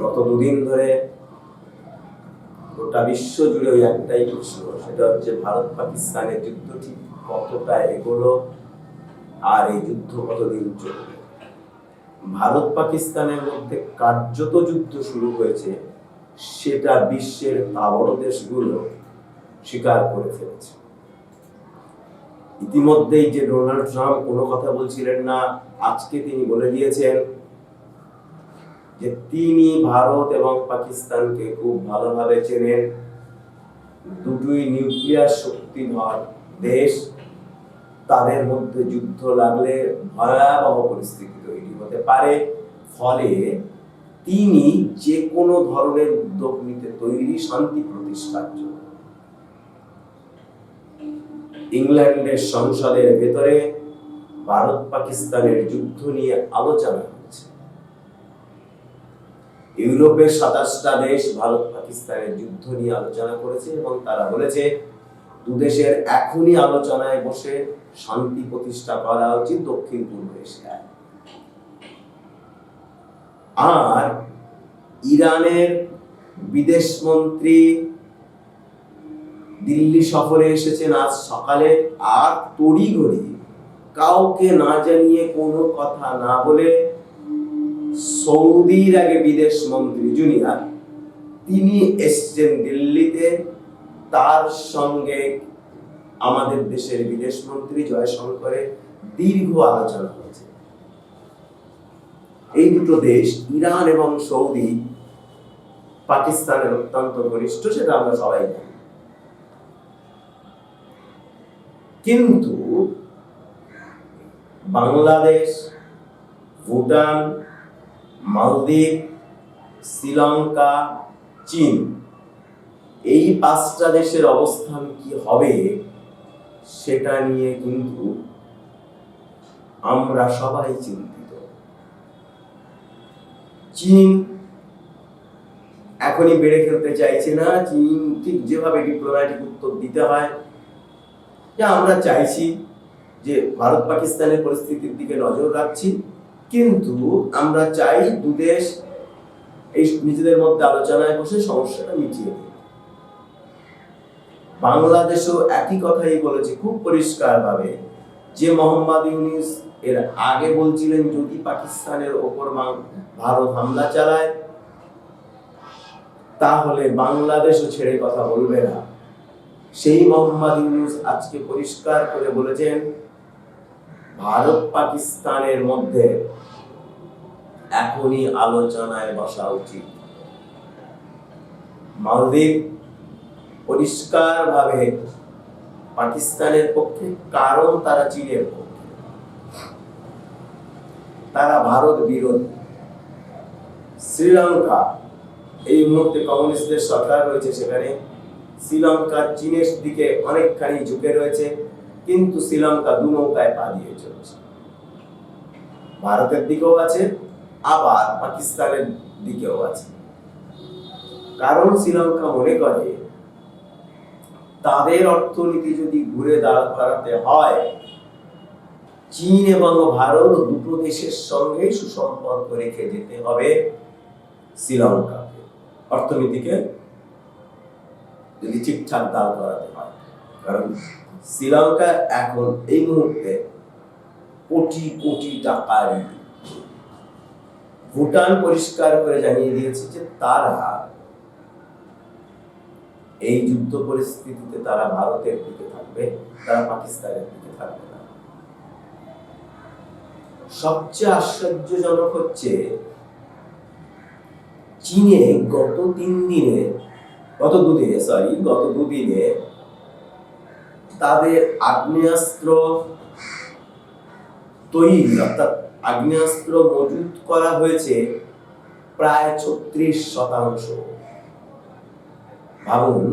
গত দুদিন ধরে গোটা বিশ্ব জুড়ে ওই একটাই প্রশ্ন, সেটা হচ্ছে ভারত পাকিস্তানের যুদ্ধ ঠিক কতটা এগোলো আর এই যুদ্ধ কতদিন চলবে? ভারত পাকিস্তানের মধ্যে কার্যত যুদ্ধ শুরু হয়েছে, সেটা বিশ্বের তাবড় দেশগুলো স্বীকার করে ফেলেছে। ইতিমধ্যেই যে ডোনাল্ড ট্রাম্প কোনো কথা বলছিলেন না, আজকে তিনি বলে দিয়েছেন যে তিনি ভারত এবং পাকিস্তানকে খুব ভালোভাবে চেনেন। দুটোই নিউক্লিয়ার শক্তিধর দেশ। তাদের মধ্যে যুদ্ধ লাগলে ভয়াবহ পরিস্থিতি তৈরি হতে পারে। ফলে তিনি যে কোনো ধরনের উদ্যোগ নিতে তৈরি শান্তি প্রতিষ্ঠার জন্য। ইংল্যান্ডের সংসদের ভেতরে ভারত পাকিস্তানের যুদ্ধ নিয়ে আলোচনা ইউরোপের সাতাশটা দেশ, ভারত, পাকিস্তানের যুদ্ধ নিয়ে আলোচনা করেছে এবং তারা বলেছে, দু দেশের এখনই আলোচনায় বসে শান্তি প্রতিষ্ঠা করা উচিত দক্ষিণ পূর্ব এশিয়ায়। আর ইরানের বিদেশ মন্ত্রী দিল্লি সফরে এসেছেন আজ সকালে। আর তড়িঘড়ি কাউকে না জানিয়ে কোনো কথা না বলে সৌদির আগে বিদেশ মন্ত্রী জুনিয়ার, তিনি এসছেন দিল্লিতে। তার সঙ্গে আমাদের দেশের বিদেশ মন্ত্রী জয়শঙ্করের দীর্ঘ আলোচনা হয়েছে। এই দুটো দেশ, ইরান এবং সৌদি, পাকিস্তানের অত্যন্ত ঘনিষ্ঠ, সেটা আমরা সবাই জানি। কিন্তু বাংলাদেশ, ভুটান মালদ্বীপ, শ্রীলঙ্কা, চীন। এই পাঁচটা দেশের অবস্থান কি হবে সেটা নিয়ে কিন্তু আমরা সবাই চিন্তিত। চীন এখনই বেড়ে খেলতে চাইছে না। চীন ঠিক যেভাবে ডিপ্লোম্যাটিক উত্তর দিতে হয়, যে আমরা চাইছি যে ভারত পাকিস্তানের পরিস্থিতির দিকে নজর রাখছি। কিন্তু আমরা চাই দুদেশ এই নিজেদের মধ্যে আলোচনায় বসে সমস্যাটা মিটিয়ে বাংলাদেশও একই কথাই বলেছে খুব পরিষ্কার ভাবে যে মোহাম্মদ ইউনিস এর আগে বলছিলেন যদি পাকিস্তানের ওপর ভারত হামলা চালায়, তাহলে বাংলাদেশও ছেড়ে কথা বলবে না। সেই মোহাম্মদ ইউনুস আজকে পরিষ্কার করে বলেছেন ভারত পাকিস্তানের মধ্যে এখনই আলোচনায় বসা উচিত। মালদ্বীপ পরিষ্কার ভাবে পাকিস্তানের পক্ষে, কারণ তারা চীনের পক্ষে। তারা ভারত বিরোধী। শ্রীলঙ্কা, এই মুহূর্তে কমিউনিস্টদের সরকার রয়েছে সেখানে। শ্রীলঙ্কা চীনের দিকে অনেকখানি ঝুঁকে রয়েছে। কিন্তু শ্রীলঙ্কা দু নৌকায় পা দিয়ে চলছে। ভারতের দিকেও আছে, আবার পাকিস্তানের দিকেও আছে। কারণ শ্রীলঙ্কা মনে করে, তাদের অর্থনীতি যদি ঘুরে দাঁড় করাতে হয়, চীন এবং ভারত দুটো দেশের সঙ্গে সুসম্পর্ক রেখে যেতে হবে শ্রীলঙ্কাকে। অর্থনীতিকে যদি ঠিকঠাক দাঁড় করাতে হয়, কারণ শ্রীলঙ্কা এখন এই মুহূর্তে কোটি কোটি টাকা ভুটান পরিষ্কার করে জানিয়ে দিয়েছে যে তারা এই যুদ্ধ পরিস্থিতিতে তারা ভারতের দিকে থাকবে, তারা পাকিস্তানের দিকে থাকবে না। সবচেয়ে আশ্চর্যজনক হচ্ছে চীনে গত তিন দিনে, গত দুদিনে সরি গত দুদিনে তাদের আগ্নেয়াস্ত্র তৈরি, অর্থাৎ আগ্নেয়াস্ত্র মজুত করা হয়েছে প্রায় ছত্রিশ শতাংশ। ভাবুন,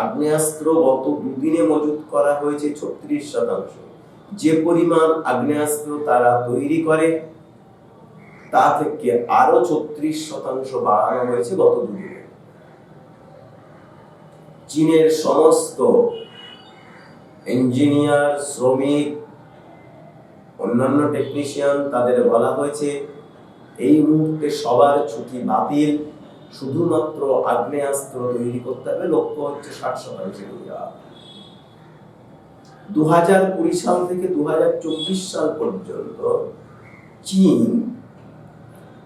আগ্নেয়াস্ত্র গত দুদিনে মজুত করা হয়েছে ছত্রিশ শতাংশ। যে পরিমাণ আগ্নেয়াস্ত্র তারা তৈরি করে, তা থেকে আরও ছত্রিশ শতাংশ বাড়ানো হয়েছে গত দুদিনে। চীনের সমস্ত ইঞ্জিনিয়ার, শ্রমিক, অন্যান্য টেকনিশিয়ান তাদের বলা হয়েছে, এই মুহূর্তে সবার ছুটি বাতিল। শুধুমাত্র আগ্নেয়াস্ত্র তৈরি করতে হবে, লক্ষ্য হচ্ছে ষাট শতাংশ দু হাজার কুড়ি সাল থেকে দু হাজার চব্বিশ সাল পর্যন্ত চীন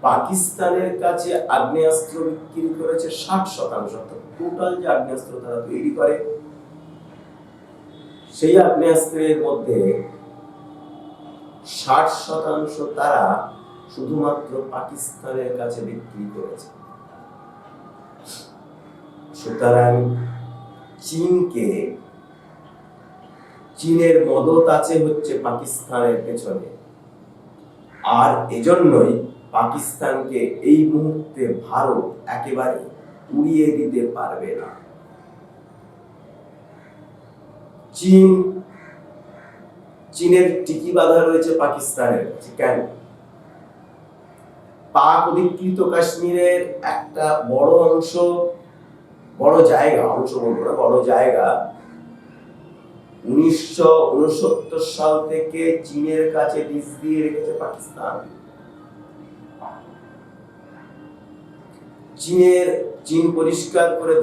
পাকিস্তানের কাছে আগ্নেয়াস্ত্র বিক্রি করেছে ষাট শতাংশ টোটাল যে আগ্নেয়াস্ত্র তারা তৈরি করে সেই আগ্নেয়াস্ত্রের মধ্যে ষাট শতাংশ তারা শুধুমাত্র পাকিস্তানের কাছে বিক্রি করেছে। সুতরাং চীনকে, চীনের মদত আছে হচ্ছে পাকিস্তানের পেছনে। আর এজন্যই পাকিস্তানকে এই মুহূর্তে ভারত একেবারে উড়িয়ে দিতে পারবে না। চীন, চীনের টিকি বাধা রয়েছে পাকিস্তানের কেন? পাক অধিকৃত কাশ্মীরের একটা বড় অংশ, বড় জায়গা, অংশ বলব না, বড় জায়গা, উনিশশো উনসত্তর সাল থেকে চীনের কাছে লিজ দিয়ে রেখেছে পাকিস্তান। চীনের, চীন পরিষ্কার করে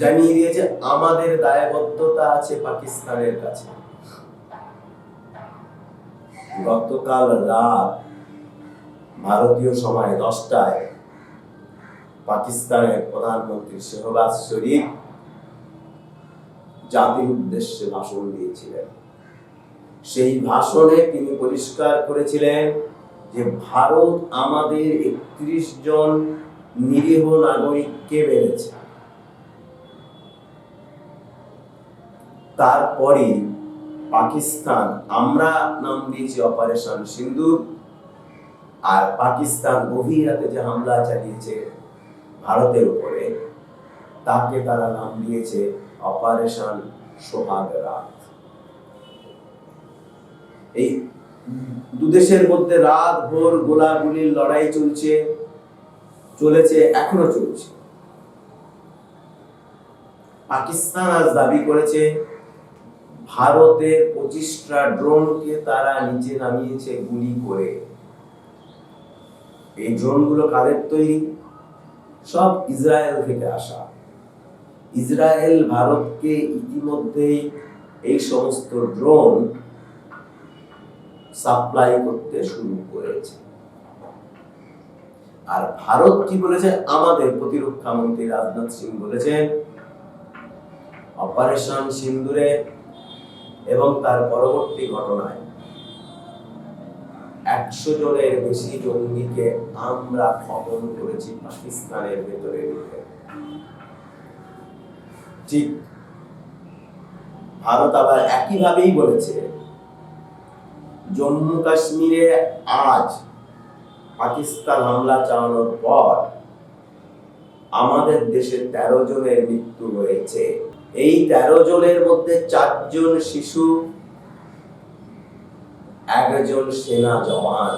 জানিয়ে দিয়েছে, আমাদের দায়বদ্ধতা আছে পাকিস্তানের কাছে। গতকাল রাত ভারতীয় সময় দশটায় পাকিস্তানের প্রধানমন্ত্রী শেহবাজ শরীফ জাতির উদ্দেশ্যে ভাষণ দিয়েছিলেন। সেই ভাষণে তিনি পরিষ্কার করেছিলেন যে ভারত আমাদের একত্রিশ জন নিরীহ নাগরিককে মেরেছে। তারপরে পাকিস্তান, আমরা নাম দিয়েছি অপারেশন সিন্দুর, আর পাকিস্তান গভীর রাতে যে হামলা চালিয়েছে ভারতের উপরে, তাকে তারা নাম দিয়েছে অপারেশন সোহাগ রাত। এই দুদেশের মধ্যে রাত, ভোর, গোলাগুলির লড়াই চলছে, চলেছে, এখনও চলছে। পাকিস্তান আজ দাবি করেছে ভারতের পঁচিশটা ড্রোনকে তারা নিচে নামিয়েছে গুলি করে। এই ড্রোনগুলো কাদের তৈরি? সব ইসরায়েল থেকে আসা। ইসরায়েল ভারতকে ইতিমধ্যেই এই সমস্ত ড্রোন সাপ্লাই করতে শুরু করেছে। আর ভারত কি বলেছে? আমাদের প্রতিরক্ষা মন্ত্রী রাজনাথ সিং বলেছেন, অপারেশন সিন্দুরে এবং তার পরবর্তী ঘটনায় একশো জনের বেশি জঙ্গিকে আমরা খতম করেছি পাকিস্তানের ভেতরে ঢুকে ঠিক ভারত আবার একইভাবেই বলেছে, জম্মু কাশ্মীরে আজ পাকিস্তান হামলা চালানোর পর আমাদের দেশে তেরো জনের মৃত্যু হয়েছে। এই তেরো জনের মধ্যে চারজন শিশু, একজন সেনা জওয়ান।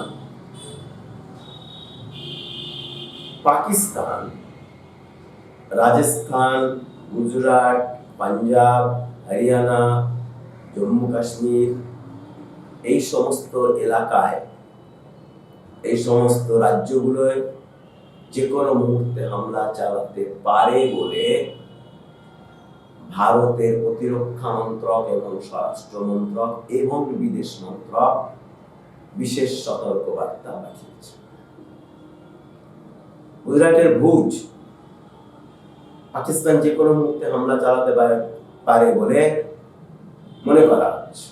পাকিস্তান, রাজস্থান, গুজরাট, পাঞ্জাব, হরিয়ানা, জম্মু কাশ্মীর, এই সমস্ত এলাকায়, এই সমস্ত রাজ্যগুলোয় যে কোনো মুহূর্তে হামলা চালাতে পারে বলে ভারতের প্রতিরক্ষা মন্ত্রক এবং স্বরাষ্ট্র মন্ত্রক এবং বিদেশ মন্ত্রক বিশেষ সতর্কবার্তা পাঠিয়েছে। গুজরাটের ভুজ, পাকিস্তান যে কোনো মুহূর্তে হামলা চালাতে পারে বলে মনে করা হচ্ছে।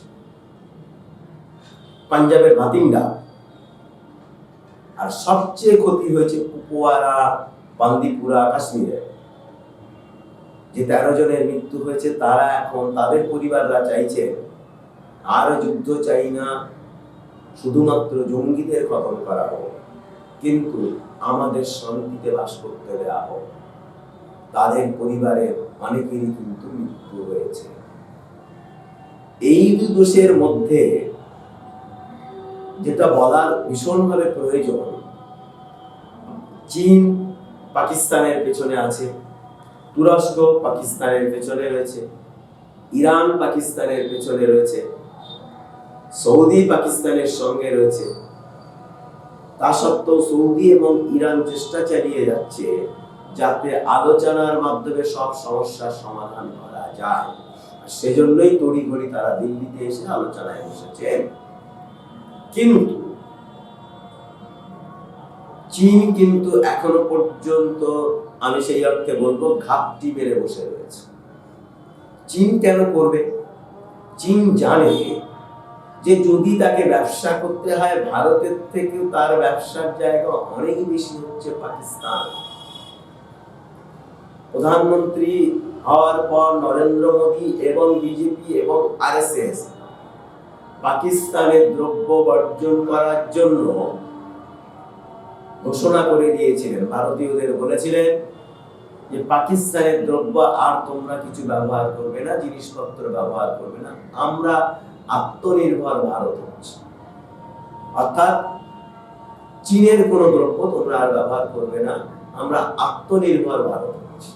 পাঞ্জাবের ভাতিন্ডা, আর সবচেয়ে ক্ষতি হয়েছে কুপওয়ারা, বান্দিপুরা, কাশ্মীরে। যে তেরো জনের মৃত্যু হয়েছে, তারা এখন তাদের পরিবাররা চাইছে আর যুদ্ধ চাই না, শুধুমাত্র জঙ্গিদের খতম করা হোক। কিন্তু আমাদের শান্তিতে বাস করতে দেওয়া হোক। তাদের পরিবারের অনেকেরই কিন্তু মৃত্যু হয়েছে। এই দু দোষের মধ্যে যেটা বলার ভীষণভাবে প্রয়োজন, চীন পাকিস্তানের পেছনে আছে। তুরস্ক পাকিস্তানের পেছনে রয়েছে। ইরান পাকিস্তানের পেছনে রয়েছে। সৌদি পাকিস্তানের সঙ্গে রয়েছে। তা সত্ত্বেও সৌদি এবং ইরান চেষ্টা চালিয়ে যাচ্ছে যাতে আলোচনার মাধ্যমে সব সমস্যার সমাধান করা যায়। সেজন্যই তড়িঘড়ি তারা দিল্লিতে এসে আলোচনায় বসেছেন কিন্তু চীন কিন্তু এখনও পর্যন্ত আমি সেই অর্থে বলব, ঘাপটি মেরে বসে রয়েছে। চীন কেন করবে? চীন জানে যে যদি তাকে ব্যবসা করতে হয়, ভারতের থেকেও তার ব্যবসার জায়গা অনেক বেশি হচ্ছে পাকিস্তান। প্রধানমন্ত্রী হওয়ার পর নরেন্দ্র মোদী এবং বিজেপি এবং আরএসএস পাকিস্তানের দ্রব্য বর্জন করার জন্য ঘোষণা করে দিয়েছিলেন। ভারতীয়দের বলেছিলেন যে পাকিস্তানের দ্রব্য আর তোমরা কিছু ব্যবহার করবে না, জিনিসপত্র ব্যবহার করবে না। আমরা আত্মনির্ভর ভারত হচ্ছে। অর্থাৎ চীনের কোনো দ্রব্য তোমরা আর ব্যবহার করবে না, আমরা আত্মনির্ভর ভারত হচ্ছি।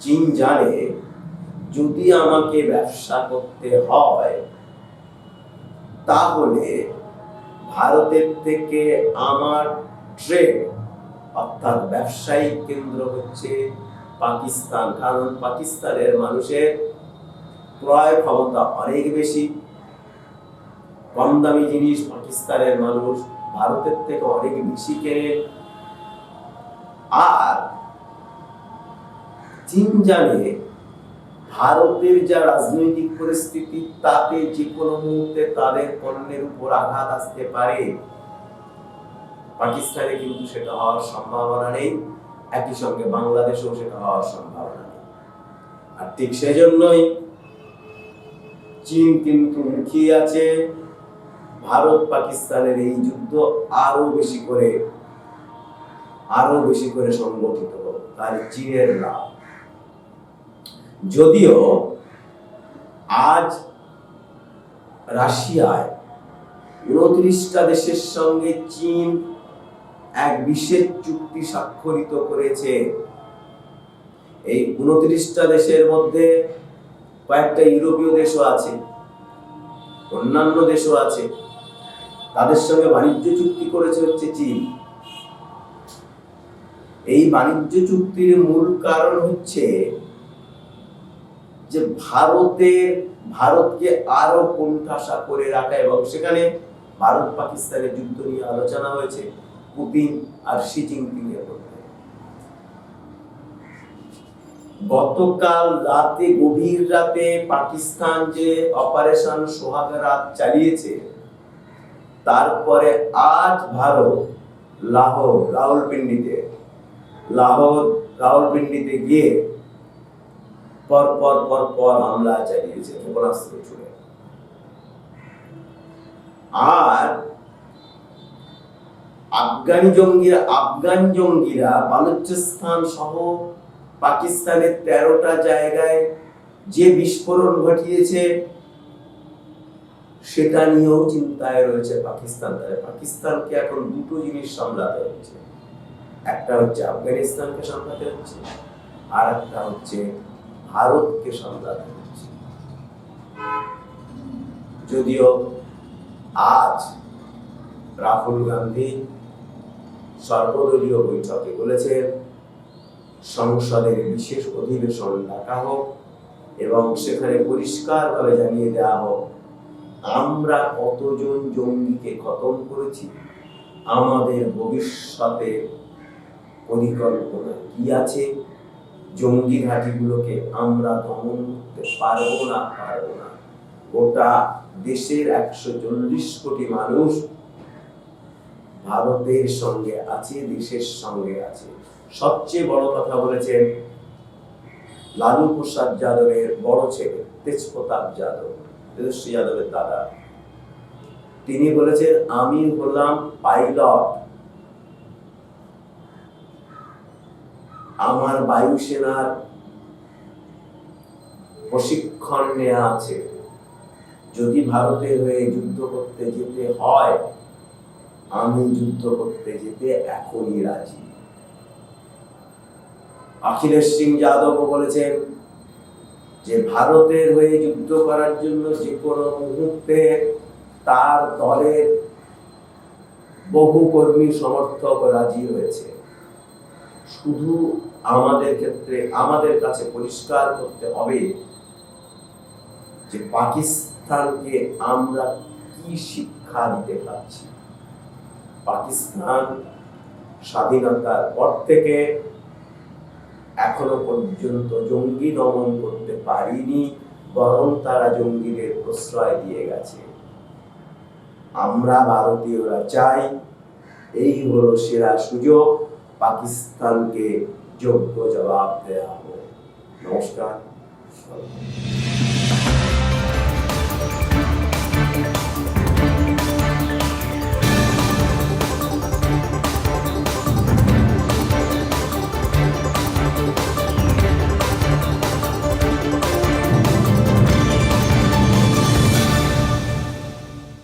চীন জানে, যদি আমাকে ব্যবসা করতে হয়, তাহলে ভারতের থেকে আমার ট্রেড অর্থাৎ ব্যবসায়িক কেন্দ্র হচ্ছে পাকিস্তান। কারণ পাকিস্তানের মানুষের ক্রয় ক্ষমতা অনেক বেশি। কম দামি জিনিস পাকিস্তানের মানুষ ভারতের থেকে অনেক বেশি কেনে। আর চীন জানে ভারতের যা রাজনৈতিক পরিস্থিতি, তাতে যে কোনো মুহূর্তে তাদের পণ্যের উপর আঘাত আসতে পারে। পাকিস্তানে কিন্তু সেটা হওয়ার সম্ভাবনা নেই, একই সঙ্গে বাংলাদেশেও সেটা হওয়ার সম্ভাবনা নেই। আর ঠিক সেজন্যই চীন কিন্তু মুখিয়ে আছে, ভারত পাকিস্তানের এই যুদ্ধ আরও বেশি করে আরও বেশি করে সংগঠিত তার চীনের লাভ। যদিও আজ রাশিয়ায় উনত্রিশটা দেশের সঙ্গে চীন এক বিশেষ চুক্তি স্বাক্ষরিত করেছে। এই উনত্রিশটা দেশের মধ্যে কয়েকটা ইউরোপীয় দেশও আছে, অন্যান্য দেশও আছে। তাদের সঙ্গে বাণিজ্য চুক্তি করেছে হচ্ছে চীন। এই বাণিজ্য চুক্তির মূল কারণ হচ্ছে যে ভারতের ভারতকে আরও কোণঠাসা করে রাখা এবং সেখানে ভারত পাকিস্তানের যুদ্ধ নিয়ে আলোচনা হয়েছে। পুতিন আর শি জিনপিং এর মধ্যে। গতকাল রাতে, গভীর রাতে পাকিস্তান যে অপারেশন সোহাগ রাত চালিয়েছে, তারপরে আজ ভারত লাহোর রাউলপিন্ডিতে লাহোর রাউলপিন্ডিতে গিয়ে পর পর পর পর হামলা চালিয়েছে, ক্ষেপণাস্ত্র ছুড়ে। আর আফগানি জঙ্গিরা, আফগান জঙ্গিরা বালুচিস্তান সহ পাকিস্তানের তেরোটা জায়গায় যে বিস্ফোরণ ঘটিয়েছে, সেটা নিয়েও চিন্তায় রয়েছে পাকিস্তান পাকিস্তানকে এখন দুটো জিনিস সামলাতে হচ্ছে। একটা হচ্ছে আফগানিস্তানকে সামলাতে হচ্ছে, আর একটা হচ্ছে ভারতকে সামলাতে হচ্ছে। যদিও আজ রাহুল গান্ধী সর্বদলীয় বৈঠকে বলেছেন, সংসদের বিশেষ অধিবেশন ডাকা হোক এবং সেখানে পরিষ্কারভাবে জানিয়ে দেওয়া হোক, আমরা কতজন জঙ্গিকে খতম করেছি, আমাদের ভবিষ্যতে পরিকল্পনা কি আছে, জঙ্গি ঘাঁটিগুলোকে আমরা দমন করতে পারব না পারব না। গোটা দেশের একশো চল্লিশ কোটি মানুষ ভারতের সঙ্গে আছে, দেশের সঙ্গে আছে। সবচেয়ে বড় কথা বলেছেন লালু প্রসাদ যাদবের বড় ছেলে, তেজপ্রতাপ যাদব, তেজস্বী যাদবের দাদা। তিনি বলেছেন, আমি হলাম পাইলট। আমার বায়ুসেনার প্রশিক্ষণ নেওয়া আছে। যদি ভারতের হয়ে যুদ্ধ করতে যেতে হয় আমি যুদ্ধ করতে যেতে এখনই রাজি। অখিলেশ সিং যাদব বলেছেন যে, ভারতের হয়ে যুদ্ধ করার জন্য যে কোনো মুহূর্তে তার দলের বহু কর্মী সমর্থক রাজি হয়েছে। শুধু আমাদের ক্ষেত্রে, আমাদের কাছে পরিষ্কার করতে হবে যে, পাকিস্তানকে আমরা কি শিক্ষা দিতে পারছি? পাকিস্তান স্বাধীনতার পর থেকে এখনও পর্যন্ত জঙ্গি দমন করতে পারিনি, বরং তারা জঙ্গিদের প্রশ্রয় দিয়ে গেছে। আমরা ভারতীয়রা চাই, এই হলো সেরা সুযোগ, পাকিস্তানকে যোগ্য জবাব দেওয়া হবে নমস্কার।